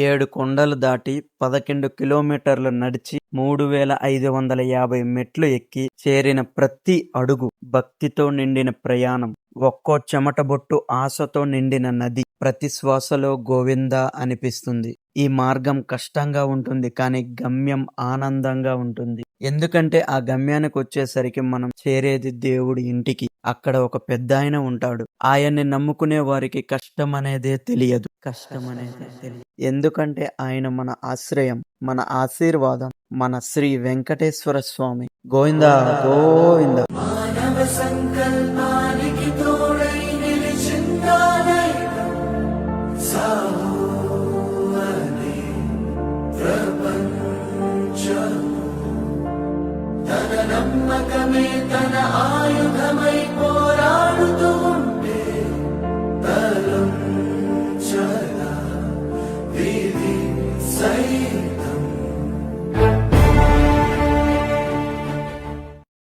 ఏడు కొండలు దాటి పదకొండు కిలోమీటర్లు నడిచి మూడు వేల ఐదు వందల యాభై మెట్లు ఎక్కి చేరిన ప్రతి అడుగు భక్తితో నిండిన ప్రయాణం. ఒక్కో చెమట బొట్టు ఆశతో నిండిన నది ప్రతి శ్వాసలో గోవింద అనిపిస్తుంది. ఈ మార్గం కష్టంగా ఉంటుంది కానీ గమ్యం ఆనందంగా ఉంటుంది. ఎందుకంటే ఆ గమ్యానికి వచ్చేసరికి మనం చేరేది దేవుడి ఇంటికి. అక్కడ ఒక పెద్ద ఆయన ఉంటాడు. ఆయన్ని నమ్ముకునే వారికి కష్టం అనేదే తెలియదు. కష్టం అనేదే తెలియదు. ఎందుకంటే ఆయన మన ఆశ్రయం మన ఆశీర్వాదం మన శ్రీ వెంకటేశ్వర స్వామి. గోవింద గోవింద. మానవ సంకల్పానికి తోడై తన నమ్మకమే తన ఆయుధమై sair.